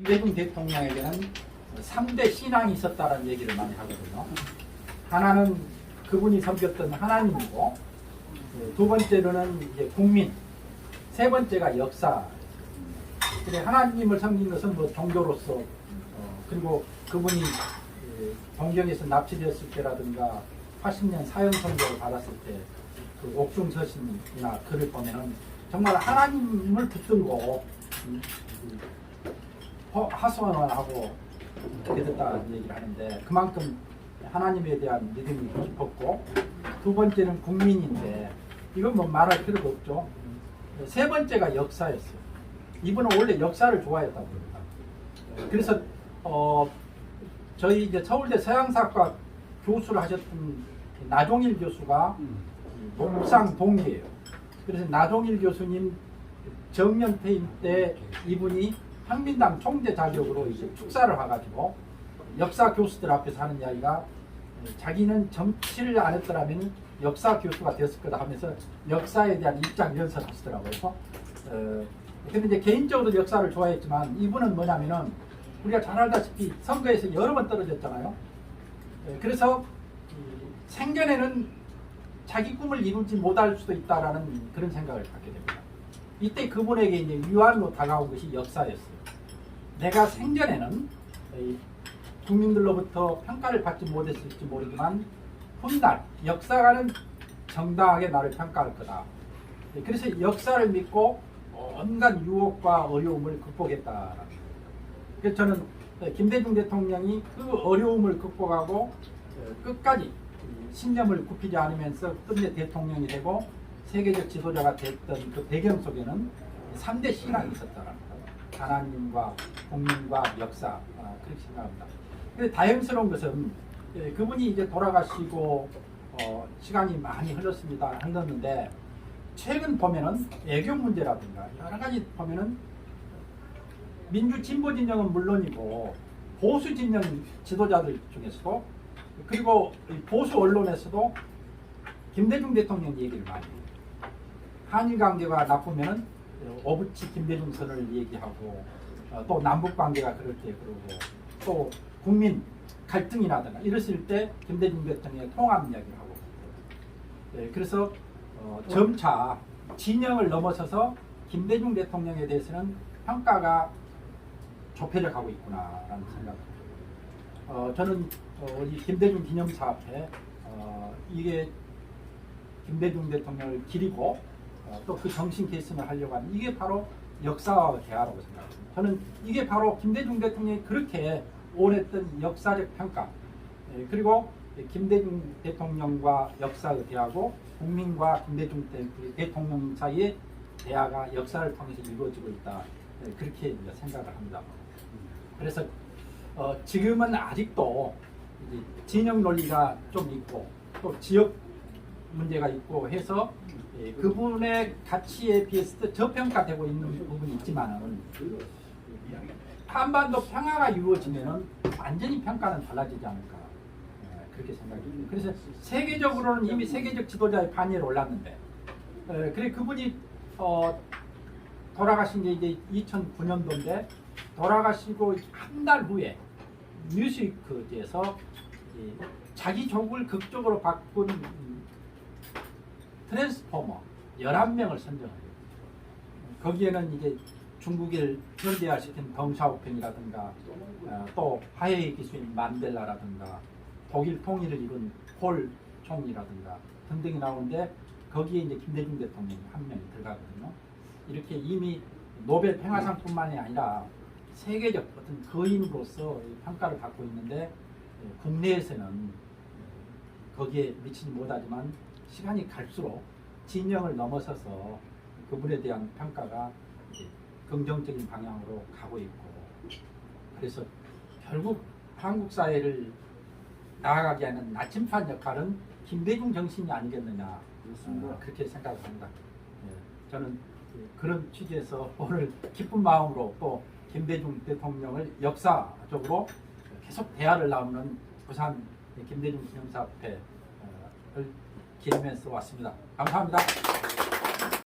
김대중 대통령에게는 3대 신앙이 있었다는 얘기를 많이 하거든요. 하나는 그분이 섬겼던 하나님이고 예, 두 번째로는 이제 국민, 세 번째가 역사. 그래 하나님을 섬긴 것은 뭐 종교로서 어, 그리고 그분이 예, 동경에서 납치되었을 때라든가 80년 사형 선고를 받았을 때 그 옥중 서신이나 글을 보면은 정말 하나님을 붙들고 음, 하소연을 하고 그랬다는 얘기를 하는데 그만큼 하나님에 대한 믿음이 깊었고 두 번째는 국민인데 이건 뭐 말할 필요도 없죠. 세 번째가 역사였어요. 이분은 원래 역사를 좋아했다고 합니다. 그래서 어 저희 이제 서울대 서양사과 교수를 하셨던 나종일 교수가 목상 동기예요. 그래서 나종일 교수님 정년 퇴임 때 이분이 한민당 총재 자격으로 이제 축사를 와가지고 역사 교수들 앞에서 하는 이야기가 자기는 정치를 안 했더라면 역사 교수가 됐을 거다 하면서 역사에 대한 입장 연설을 하시더라고요. 그래서 어, 근데 이제 개인적으로 역사를 좋아했지만 이분은 뭐냐면은 우리가 잘 알다시피 선거에서 여러 번 떨어졌잖아요. 예, 그래서 이 생전에는 자기 꿈을 이루지 못할 수도 있다라는 그런 생각을 갖게 됩니다. 이때 그분에게 이제 유한으로 다가온 것이 역사였어요. 내가 생전에는 이 국민들로부터 평가를 받지 못했을지 모르지만 훗날 역사가는 정당하게 나를 평가할 거다. 예, 그래서 역사를 믿고 온갖 유혹과 어려움을 극복했다. 그래서 저는 김대중 대통령이 그 어려움을 극복하고 어, 끝까지 신념을 굽히지 않으면서 끝내 대통령이 되고 세계적 지도자가 됐던 그 배경 속에는 3대 신앙이 거예요. 하나님과 국민과 역사 아, 그렇게 생각합니다. 근데 다행스러운 것은 예, 그분이 이제 돌아가시고 어, 시간이 많이 흘렀습니다. 흘렀는데 최근 보면은 애교 문제라든가 여러 가지 보면은 민주 진보 진영은 물론이고 보수 진영 지도자들 중에서도 그리고 이 보수 언론에서도 김대중 대통령 얘기를 많이 해요. 한일 관계가 나쁘면은 오부치 김대중 선을 얘기하고 어, 또 남북 관계가 그럴 때 그러고 또 국민 갈등이 나거나 이랬을 때 김대중 대통령의 통합 이야기를 하고. 예, 그래서 어, 점차 진영을 넘어서서 김대중 대통령에 대해서는 평가가 좁혀져 가고 있구나라는 생각을 어, 저는 어, 이 김대중 기념사 앞에 어, 이게 김대중 대통령을 기리고 어, 또 그 정신 계승을 하려고 하는 이게 바로 역사와 대화라고 생각합니다. 저는 이게 바로 김대중 대통령이 그렇게 원했던 역사적 평가 예, 그리고 김대중 대통령과 역사의 대화고 국민과 김대중 대- 대통령 사이의 대화가 역사를 통해서 이루어지고 있다 예, 그렇게 생각을 합니다. 그래서 어, 지금은 아직도 진영 논리가 좀 있고 또 지역 문제가 있고 해서 예, 그분의 가치에 비해서 저평가되고 있는 부분이 있지만은 한반도 평화가 이루어지면은 완전히 평가는 달라지지 않을까 예, 그렇게 생각합니다. 그래서 세계적으로는 이미 세계적 지도자의 반열에 올랐는데 예, 그래 그분이 어, 돌아가신 게 이제 2009년도인데 돌아가시고 한 달 후에 뉴스위크에서 이 자기 족을 극적으로 바꾼 음, 트랜스포머 11명을 선정해요. 거기에는 이제 중국을 현대화시킨 덩샤오팽이라든가 어, 또 화해의 기수인 만델라라든가 독일 통일을 이룬 폴 총리라든가 등등이 나오는데 거기에 이제 김대중 대통령이 한 명이 들어가거든요. 이렇게 이미 노벨 평화상뿐만이 아니라 세계적 어떤 거인으로서 이 평가를 받고 있는데 예, 국내에서는 거기에 미치지 못하지만 시간이 갈수록 진영을 넘어서서 그분에 대한 평가가 긍정적인 방향으로 가고 있고 그래서 결국 한국 사회를 나아가게 하는 나침반 역할은 김대중 정신이 아니겠느냐 어, 그렇게 생각을 합니다. 예, 저는 그런 취지에서 오늘 기쁜 마음으로 또 김대중 대통령을 역사적으로 계속 대화를 나누는 부산 김대중 기념사 앞에 어, 를 기리면서 왔습니다. 감사합니다.